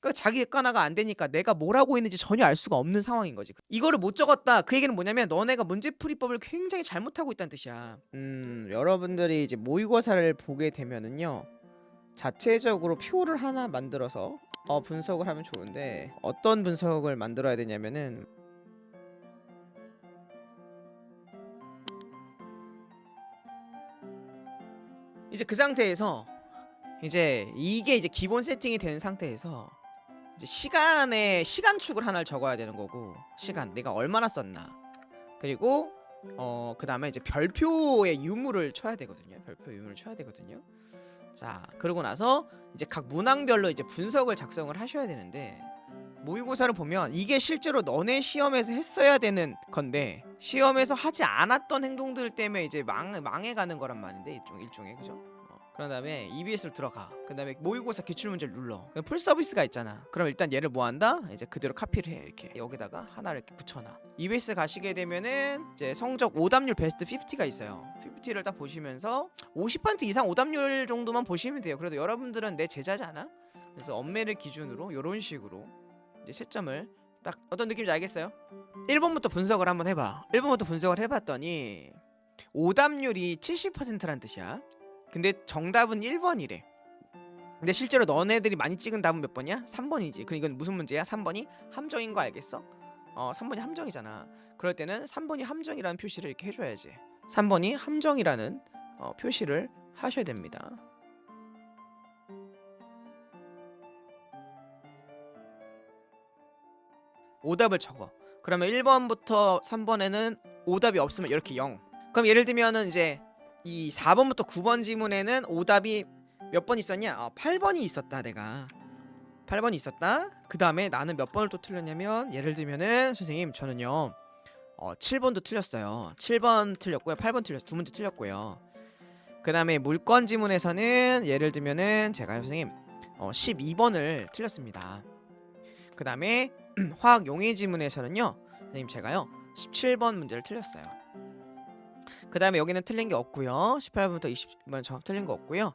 그러니까 자기 객관화가 안 되니까 내가 뭘 하고 있는지 전혀 알 수가 없는 상황인 거지. 이거를 못 적었다. 그 얘기는 뭐냐면 너네가 문제풀이법을 굉장히 잘못하고 있다는 뜻이야. 음, 여러분들이 이제 모의고사를 보게 되면은요. 자체적으로 표를 하나 만들어서 어, 분석을 하면 좋은데 어떤 분석을 만들어야 되냐면은 이제 그 상태에서 이제 이게 이제 기본 세팅이 된 상태에서 이제 시간에 시간축을 하나를 적어야 되는 거고 시간 내가 얼마나 썼나. 그리고 어 그다음에 이제 별표의 유무를 쳐야 되거든요. 별표 유무를 쳐야 되거든요. 자 그러고 나서 이제 각 문항별로 이제 분석을 작성을 하셔야 되는데 모의고사를 보면 이게 실제로 너네 시험에서 했어야 되는 건데 시험에서 하지 않았던 행동들 때문에 이제 망, 망해가는 거란 말인데 일종, 일종의. 그죠? 어, 그런 다음에 EBS를 들어가. 그 다음에 모의고사 기출문제를 눌러. 풀 서비스가 있잖아. 그럼 일단 얘를 뭐 한다? 이제 그대로 카피를 해 이렇게. 여기다가 하나를 이렇게 붙여놔. EBS 가시게 되면은 이제 성적 오답률 베스트 50가 있어요. 50를 딱 보시면서 50% 이상 오답률 정도만 보시면 돼요. 그래도 여러분들은 내 제자잖아? 그래서 엄매를 기준으로 이런 식으로 이제 채점을 딱 어떤 느낌인지 알겠어요? 1번부터 분석을 한번 해봐. 1번부터 분석을 해봤더니 오답률이 70%란 뜻이야 근데 정답은 1번이래 근데 실제로 너네들이 많이 찍은 답은 몇 번이야? 3번이지 그럼 이건 무슨 문제야? 3번이 함정인 거 알겠어? 어 3번이 함정이잖아 그럴 때는 3번이 함정이라는 표시를 이렇게 해줘야지 3번이 함정이라는 어, 표시를 하셔야 됩니다 오답을 적어. 그러면 1번부터 3번에는 오답이 없으면 이렇게 0. 그럼 예를 들면은 이제 이 4번부터 9번 지문에는 오답이 몇 번 있었냐? 아, 8번이 있었다 내가. 8번이 있었다. 그 다음에 나는 몇 번을 또 틀렸냐면 예를 들면은 선생님 저는요 어, 7번도 틀렸어요. 7번 틀렸고요. 8번 틀렸 두 문제 틀렸고요. 그 다음에 물건 지문에서는 예를 들면은 제가 선생님 어, 12번을 틀렸습니다. 그 다음에 화학 용해 지문에서는요 선생님 제가요 17번 문제를 틀렸어요 그 다음에 여기는 틀린 게 없고요. 18번부터 20번 저 틀린 거 없고요.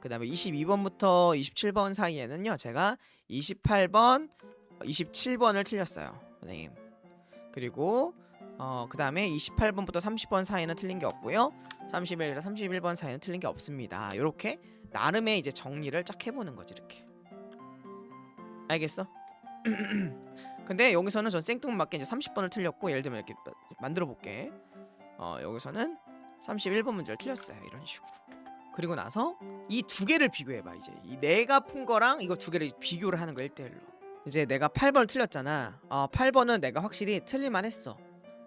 그 다음에 22번부터 27번 사이에는요 제가 28번 27번을 틀렸어요 선생님. 그리고 어, 그 다음에 28번부터 30번 사이에는 틀린 게 없고요. 31에서 31번 사이에는 틀린 게 없습니다. 요렇게 나름의 이제 정리를 쫙 해보는 거지 이렇게. 알겠어? 근데 여기서는 전 생뚱맞게 이제 30번을 틀렸고 예를 들면 이렇게 마- 만들어 볼게. 어 여기서는 31번 문제를 틀렸어요. 이런 식으로. 그리고 나서 이 두 개를 비교해 봐 이제. 이 내가 푼 거랑 이거 두 개를 비교를 하는 거 1대1로. 이제 내가 8번을 틀렸잖아. 어 8번은 내가 확실히 틀릴만 했어.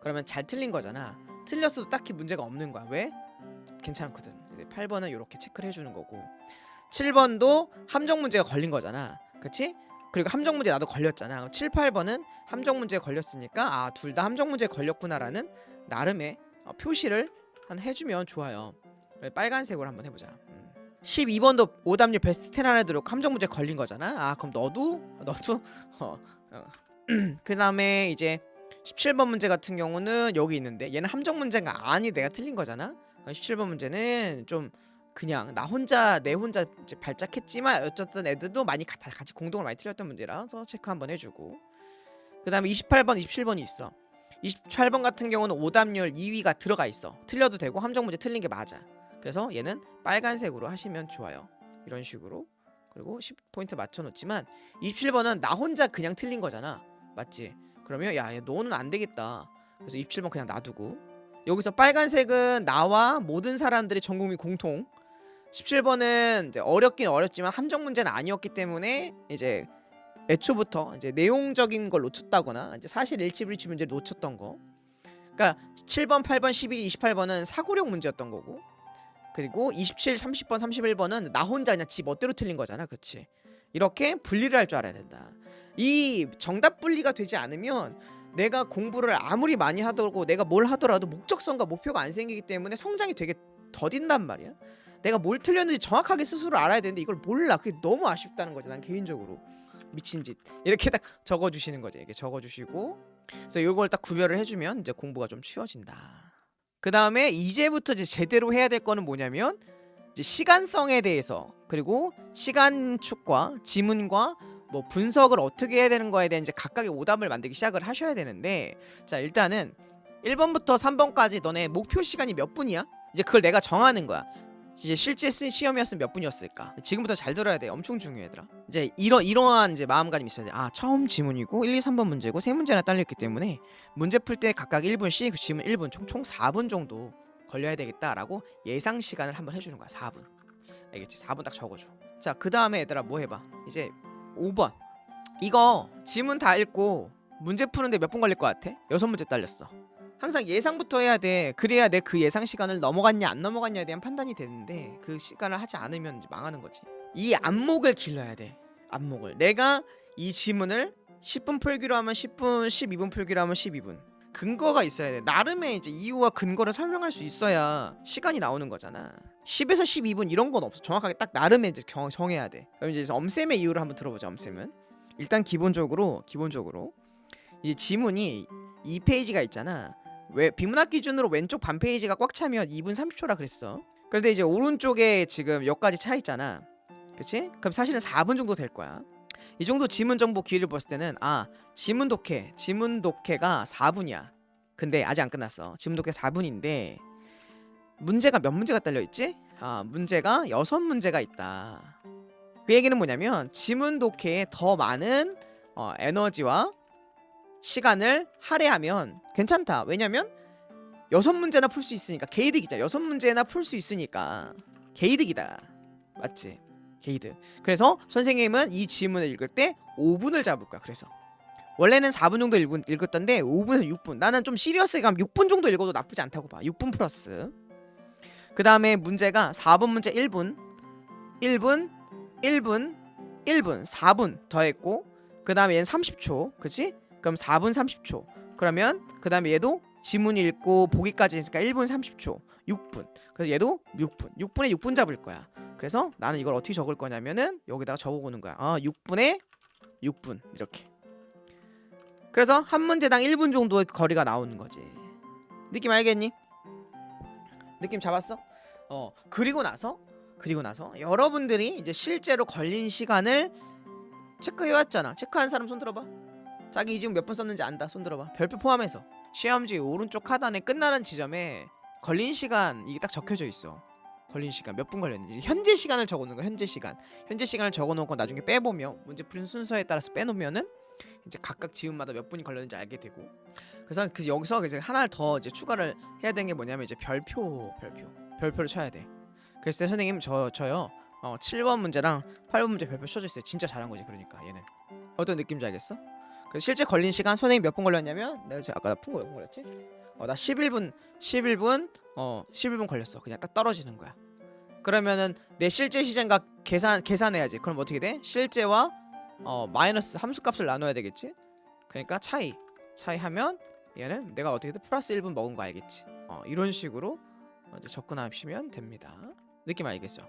그러면 잘 틀린 거잖아. 틀렸어도 딱히 문제가 없는 거야. 왜? 괜찮거든. 이제 8번은 이렇게 체크를 해주는 거고 7번도 함정 문제가 걸린 거잖아. 그치? 그리고 함정 문제 나도 걸렸잖아. 그럼 7, 8번은 함정 문제에 걸렸으니까 아 둘 다 함정 문제에 걸렸구나라는 나름의 어, 표시를 한 해주면 좋아요. 네, 빨간색으로 한번 해보자. 음. 12번도 오답률 베스트 10 안에 들어고 함정 문제 걸린 거잖아. 아 그럼 너도 너도 어, 어. 그 다음에 이제 17번 문제 같은 경우는 여기 있는데 얘는 함정 문제가 아니 내가 틀린 거잖아. 17번 문제는 좀 그냥 나 혼자 내 혼자 발작했지만 어쨌든 애들도 많이 가- 다 같이 공동을 많이 틀렸던 문제라서 체크 한번 해주고 그 다음에 28번 27번이 있어 28번 같은 경우는 오답률 2위가 들어가 있어. 틀려도 되고 함정 문제 틀린 게 맞아. 그래서 얘는 빨간색으로 하시면 좋아요. 이런 식으로. 그리고 10포인트 맞춰놓지만 27번은 나 혼자 그냥 틀린 거잖아. 맞지? 그러면 야, 야 너는 안 되겠다. 그래서 27번 그냥 놔두고. 여기서 빨간색은 나와 모든 사람들이 전 국민 공통. 17번은 이제 어렵긴 어렵지만 함정 문제는 아니었기 때문에 이제 애초부터 이제 내용적인 걸 놓쳤다거나 이제 사실 일치 불이치 문제 를 놓쳤던 거. 그러니까 7번, 8번, 12, 28번은 사고력 문제였던 거고. 그리고 27, 30번, 31번은 나 혼자 그냥 지 멋대로 틀린 거잖아. 그렇지? 이렇게 분리를 할 줄 알아야 된다. 이 정답 분리가 되지 않으면 내가 공부를 아무리 많이 하더라도 내가 뭘 하더라도 목적성과 목표가 안 생기기 때문에 성장이 되게 더딘단 말이야. 내가 뭘 틀렸는지 정확하게 스스로 알아야 되는데 이걸 몰라. 그게 너무 아쉽다는 거지. 난 개인적으로 미친 짓 이렇게 딱 적어주시는 거지. 이렇게 적어주시고 그래서 이걸 딱 구별을 해주면 이제 공부가 좀 쉬워진다. 그 다음에 이제부터 이제 제대로 해야 될 거는 뭐냐면 이제 시간성에 대해서 그리고 시간축과 지문과 뭐 분석을 어떻게 해야 되는 거에 대한 이제 각각의 오답을 만들기 시작을 하셔야 되는데 자 일단은 1번부터 3번까지 너네 목표 시간이 몇 분이야? 이제 그걸 내가 정하는 거야. 이제 실제 쓴 시험이었으면 몇 분이었을까? 지금부터 잘 들어야 돼. 엄청 중요해, 얘들아. 이제 이러 이러한 이제 마음가짐이 있어야 돼. 아, 처음 지문이고 1, 2, 3번 문제고 세 문제나 딸려 있기 때문에 문제 풀 때 각각 1분씩 그 지문 1분 총, 총 4분 정도 걸려야 되겠다라고 예상 시간을 한번 해주는 거야. 4분. 알겠지? 4분 딱 적어줘. 자, 그 다음에 얘들아 뭐 해봐? 이제 5번. 이거 지문 다 읽고 문제 푸는데 몇 분 걸릴 것 같아? 여섯 문제 딸렸어. 항상 예상부터 해야 돼. 그래야 내 그 예상 시간을 넘어갔냐 안 넘어갔냐에 대한 판단이 되는데 그 시간을 하지 않으면 이제 망하는 거지. 이 안목을 길러야 돼. 안목을. 내가 이 지문을 10분 풀기로 하면 10분, 12분 풀기로 하면 12분. 근거가 있어야 돼. 나름의 이제 이유와 근거를 설명할 수 있어야 시간이 나오는 거잖아. 10에서 12분 이런 건 없어. 정확하게 딱 나름의 이제 경, 정해야 돼. 그럼 이제 엄쌤의 이유를 한번 들어보자. 엄쌤은 일단 기본적으로 기본적으로 이 지문이 2페이지가 있잖아. 왜 비문학 기준으로 왼쪽 반 페이지가 꽉 차면 2분 30초라 그랬어. 그런데 이제 오른쪽에 지금 여기까지 차 있잖아. 그치? 그럼 사실은 4분 정도 될 거야. 이 정도 지문 정보 길이를 봤을 때는 아 지문 독해 지문 독해가 4분이야. 근데 아직 안 끝났어. 지문 독해 4분인데 문제가 몇 문제가 딸려 있지? 아 문제가 여섯 문제가 있다. 그 얘기는 뭐냐면 지문 독해에 더 많은 어, 에너지와 시간을 할애하면 괜찮다. 왜냐면 여섯 문제나 풀 수 있으니까 개이득이자 여섯 문제나 풀 수 있으니까 개이득이다. 맞지? 개이득. 그래서 선생님은 이 지문을 읽을 때 5분을 잡을 거야. 그래서 원래는 4분 정도 읽, 읽었던데 5분에서 6분. 나는 좀 시리어스하게 가면 6분 정도 읽어도 나쁘지 않다고 봐. 6분 플러스. 그 다음에 문제가 4번 문제 1분, 1분, 1분, 1분, 4분 더했고 그 다음에 얘는 30초, 그치? 그럼 4분 30초. 그러면 그 다음에 얘도 지문 읽고 보기까지 했으니까 1분 30초, 6분. 그래서 얘도 6분, 6분에 6분 잡을 거야. 그래서 나는 이걸 어떻게 적을 거냐면은 여기다가 적어보는 거야. 아, 6분에 6분 이렇게. 그래서 한 문제당 1분 정도의 거리가 나오는 거지. 느낌 알겠니? 느낌 잡았어? 어 그리고 나서 그리고 나서 여러분들이 이제 실제로 걸린 시간을 체크해왔잖아. 체크한 사람 손 들어봐. 자기 지금 몇 분 썼는지 안다. 손 들어봐. 별표 포함해서 시험지 오른쪽 하단에 끝나는 지점에 걸린 시간 이게 딱 적혀져 있어. 걸린 시간 몇 분 걸렸는지 현재 시간을 적어놓는 거야. 현재 시간. 현재 시간을 적어놓고 나중에 빼보면 문제 푸는 순서에 따라서 빼놓으면은 이제 각각 지문마다 몇 분이 걸렸는지 알게 되고. 그래서 그 여기서 이제 하나를 더 이제 추가를 해야 되는 게 뭐냐면 이제 별표 별표 별표를 쳐야 돼. 그래서 선생님 저 저요. 어 7번 문제랑 8번 문제 별표 쳐줬어요. 진짜 잘한 거지 그러니까 얘는. 어떤 느낌인지 알겠어? 그 실제 걸린 시간 선생님 몇 분 걸렸냐면 내가 아까 나푼 거몇분 걸렸지? 어 나 11분 11분 어 11분 걸렸어. 그냥 딱 떨어지는 거야. 그러면은 내 실제 시간과 계산 계산해야지. 그럼 어떻게 돼? 실제와 어 마이너스 함수값을 나눠야 되겠지? 그러니까 차이 차이 하면 얘는 내가 어떻게든 플러스 1분 먹은 거 알겠지? 어 이런 식으로 어, 이제 접근하시면 됩니다. 느낌 알겠죠?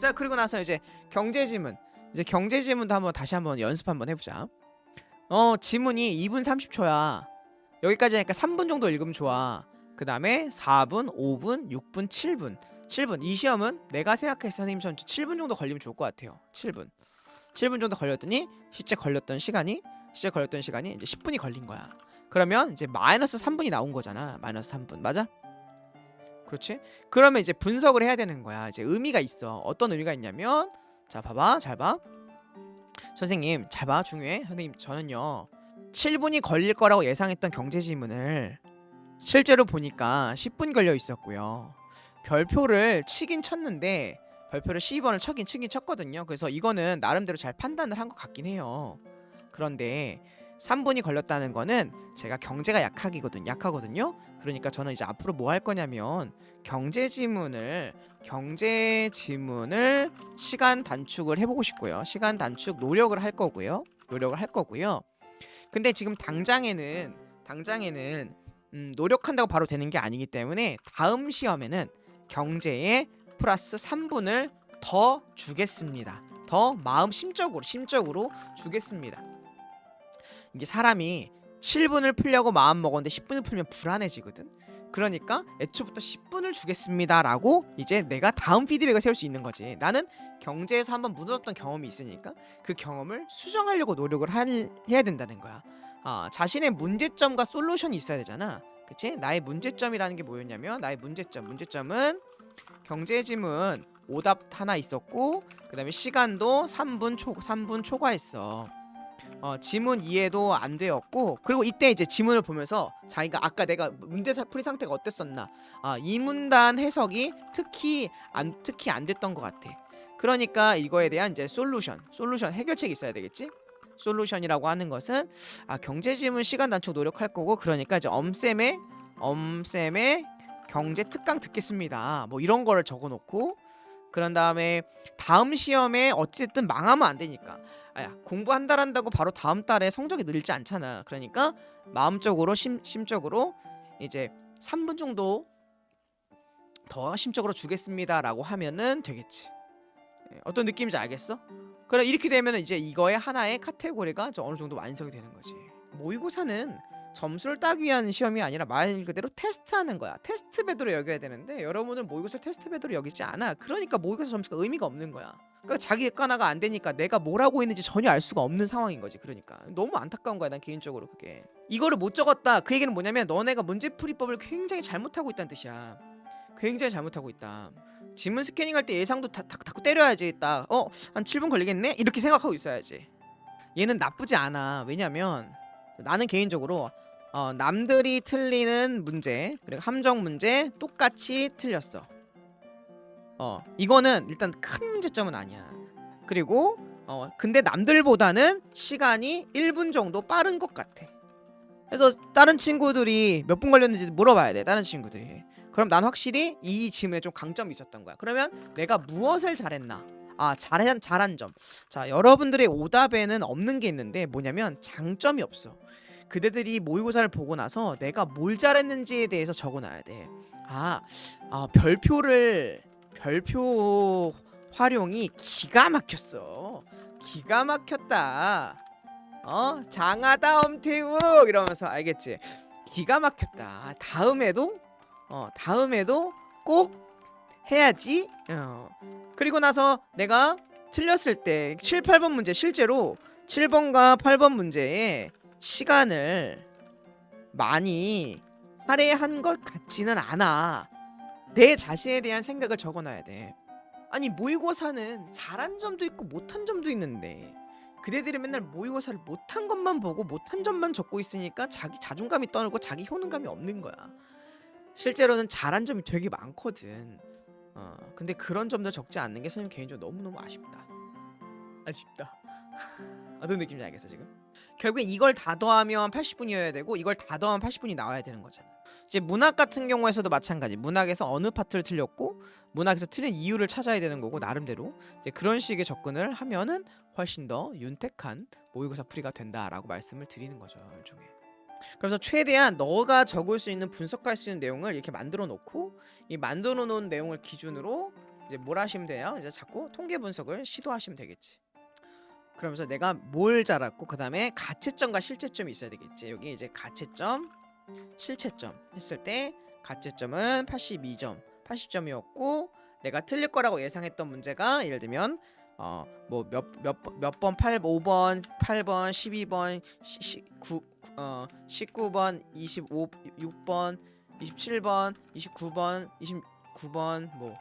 자 그리고 나서 이제 경제 지문 이제 경제 지문도 한번 다시 한번 연습 한번 해보자. 어 지문이 2분 30초야. 여기까지 하니까 3분 정도 읽으면 좋아. 그 다음에 4분, 5분, 6분, 7분. 7분. 이 시험은 내가 생각했을 선생님 시험 7분 정도 걸리면 좋을 것 같아요. 7분. 7분 정도 걸렸더니 실제 걸렸던 시간이 실제 걸렸던 시간이 이제 10분이 걸린 거야. 그러면 이제 마이너스 3분이 나온 거잖아. 마이너스 3분. 맞아? 그렇지? 그러면 이제 분석을 해야 되는 거야. 이제 의미가 있어. 어떤 의미가 있냐면 자, 봐봐. 잘 봐. 선생님, 잘 봐. 중요해. 선생님, 저는요. 7분이 걸릴 거라고 예상했던 경제 지문을 실제로 보니까 10분 걸려 있었고요. 별표를 치긴 쳤는데 별표를 12번을 쳐긴 치긴 쳤거든요. 그래서 이거는 나름대로 잘 판단을 한 것 같긴 해요. 그런데 3분이 걸렸다는 거는 제가 경제가 약하기거든 약하거든요. 그러니까 저는 이제 앞으로 뭐 할 거냐면 경제 지문을 경제 지문을 시간 단축을 해보고 싶고요. 시간 단축 노력을 할 거고요. 노력을 할 거고요. 근데 지금 당장에는 당장에는 음, 노력한다고 바로 되는 게 아니기 때문에 다음 시험에는 경제에 플러스 3분을 더 주겠습니다. 더 마음 심적으로 심적으로 주겠습니다. 이게 사람이 7분을 풀려고 마음 먹었는데 10분을 풀면 불안해지거든. 그러니까 애초부터 10분을 주겠습니다라고 이제 내가 다음 피드백을 세울 수 있는 거지. 나는 경제에서 한번 무너졌던 경험이 있으니까 그 경험을 수정하려고 노력을 할, 해야 된다는 거야. 아, 자신의 문제점과 솔루션이 있어야 되잖아. 그치? 나의 문제점이라는 게 뭐였냐면 나의 문제점, 문제점은 경제 지문 오답 하나 있었고 그 다음에 시간도 3분 초 3분 초과했어. 어, 지문 이해도 안 되었고 그리고 이때 이제 지문을 보면서 자기가 아까 내가 문제 사- 풀이 상태가 어땠었나 아, 이 문단 해석이 특히 안 특히 안 됐던 것 같아. 그러니까 이거에 대한 이제 솔루션, 솔루션 해결책이 있어야 되겠지. 솔루션이라고 하는 것은 아 경제 지문 시간 단축 노력할 거고 그러니까 이제 엄쌤의 엄쌤의 경제 특강 듣겠습니다. 뭐 이런 거를 적어 놓고 그런 다음에 다음 시험에 어쨌든 망하면 안 되니까 아야 공부 한 달 한다고 바로 다음 달에 성적이 늘지 않잖아. 그러니까 마음적으로 심, 심적으로 이제 3분 정도 더 심적으로 주겠습니다라고 하면은 되겠지. 예, 어떤 느낌인지 알겠어? 그래 이렇게 되면은 이제 이거의 하나의 카테고리가 저 어느 정도 완성이 되는 거지. 모의고사는 점수를 따기 위한 시험이 아니라 말 그대로 테스트하는 거야. 테스트 배드로 여겨야 되는데 여러분은 모의고사 테스트 배드로 여기지 않아. 그러니까 모의고사 점수가 의미가 없는 거야. 그러니까 자기 객관화가 안 되니까 내가 뭘 하고 있는지 전혀 알 수가 없는 상황인 거지. 그러니까 너무 안타까운 거야. 난 개인적으로 그게. 이거를 못 적었다. 그 얘기는 뭐냐면 너네가 문제풀이법을 굉장히 잘못하고 있다는 뜻이야. 굉장히 잘못하고 있다. 지문 스캐닝할 때 예상도 다 때려야지 딱. 어, 한 7분 걸리겠네? 이렇게 생각하고 있어야지. 얘는 나쁘지 않아. 왜냐면 나는 개인적으로 어, 남들이 틀리는 문제 그리고 함정 문제 똑같이 틀렸어. 어 이거는 일단 큰 문제점은 아니야. 그리고 어 근데 남들보다는 시간이 1분 정도 빠른 것 같아. 그래서 다른 친구들이 몇 분 걸렸는지 물어봐야 돼. 다른 친구들이. 그럼 난 확실히 이 질문에 좀 강점이 있었던 거야. 그러면 내가 무엇을 잘했나? 아 잘한 잘한 점. 자 여러분들의 오답에는 없는 게 있는데 뭐냐면 장점이 없어. 그대들이 모의고사를 보고 나서 내가 뭘 잘했는지에 대해서 적어놔야 돼. 아, 아 별표를 별표 활용이 기가 막혔어. 기가 막혔다. 어 장하다 엄태욱 이러면서 알겠지? 기가 막혔다. 다음에도 어 다음에도 꼭 해야지. 어. 그리고 나서 내가 틀렸을 때 7, 8번 문제 실제로 7번과 8번 문제에 시간을 많이 할애한 것 같지는 않아. 내 자신에 대한 생각을 적어놔야 돼. 아니 모의고사는 잘한 점도 있고 못한 점도 있는데 그대들이 맨날 모의고사를 못한 것만 보고 못한 점만 적고 있으니까 자기 자존감이 떨고 자기 효능감이 없는 거야. 실제로는 잘한 점이 되게 많거든. 어, 근데 그런 점도 적지 않는 게 선생님 개인적으로 너무너무 아쉽다. 아쉽다. 어떤 느낌인지 알겠어 지금? 결국에 이걸 다 더하면 80분이어야 되고 이걸 다 더하면 80분이 나와야 되는 거잖아. 이제 문학 같은 경우에서도 마찬가지. 문학에서 어느 파트를 틀렸고 문학에서 틀린 이유를 찾아야 되는 거고 나름대로 이제 그런 식의 접근을 하면은 훨씬 더 윤택한 모의고사 풀이가 된다라고 말씀을 드리는 거죠 일종의. 그래서 최대한 너가 적을 수 있는 분석할 수 있는 내용을 이렇게 만들어 놓고 이 만들어 놓은 내용을 기준으로 이제 뭘 하시면 돼요? 이제 자꾸 통계 분석을 시도하시면 되겠지. 그러면서 내가 뭘 잘했고 그 다음에 가채점과 실채점이 있어야 되겠지. 여기 이제 가채점, 실채점 했을 때 가채점은 82점, 80점이었고 내가 틀릴 거라고 예상했던 문제가 예를 들면 어 뭐 몇 몇 몇번 8, 5번, 8번, 12번, 9, 어 19번, 25, 6번, 27번, 29번, 29번 뭐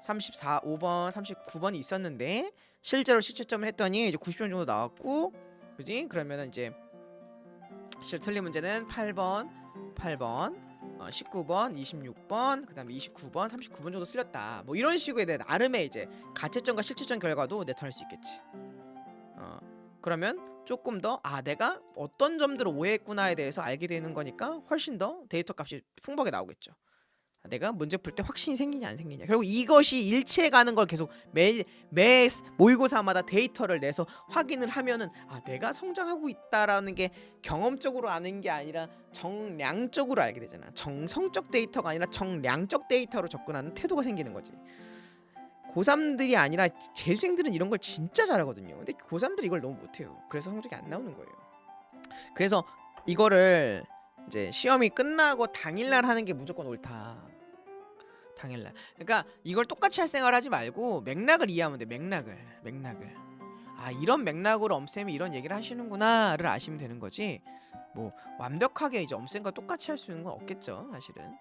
34, 5번, 39번이 있었는데 실제로 실채점을 했더니 이제 90점 정도 나왔고 그지? 그러면은 이제 실 틀린 문제는 8번, 8번, 어, 19번, 26번, 그다음에 29번, 39번 정도 틀렸다. 뭐 이런 식의 내 나름의 이제 가채점과 실채점 결과도 나타낼 수 있겠지. 어, 그러면 조금 더 아 내가 어떤 점들을 오해했구나에 대해서 알게 되는 거니까 훨씬 더 데이터 값이 풍부하게 나오겠죠. 내가 문제 풀 때 확신이 생기냐 안 생기냐. 결국 이것이 일치해 가는 걸 계속 매, 매 모의고사마다 데이터를 내서 확인을 하면은 아 내가 성장하고 있다라는 게 경험적으로 아는 게 아니라 정량적으로 알게 되잖아. 정성적 데이터가 아니라 정량적 데이터로 접근하는 태도가 생기는 거지. 고3들이 아니라 재수생들은 이런 걸 진짜 잘하거든요. 근데 고3들이 이걸 너무 못해요. 그래서 성적이 안 나오는 거예요. 그래서 이거를 이제 시험이 끝나고 당일날 하는 게 무조건 옳다. 당일날. 그러니까 이걸 똑같이 할 생각을 하지 말고 맥락을 이해하면 돼. 맥락을. 맥락을. 아 이런 맥락으로 엄쌤이 이런 얘기를 하시는구나를 아시면 되는 거지. 뭐 완벽하게 이제 엄쌤과 똑같이 할수 있는 건 없겠죠, 사실은.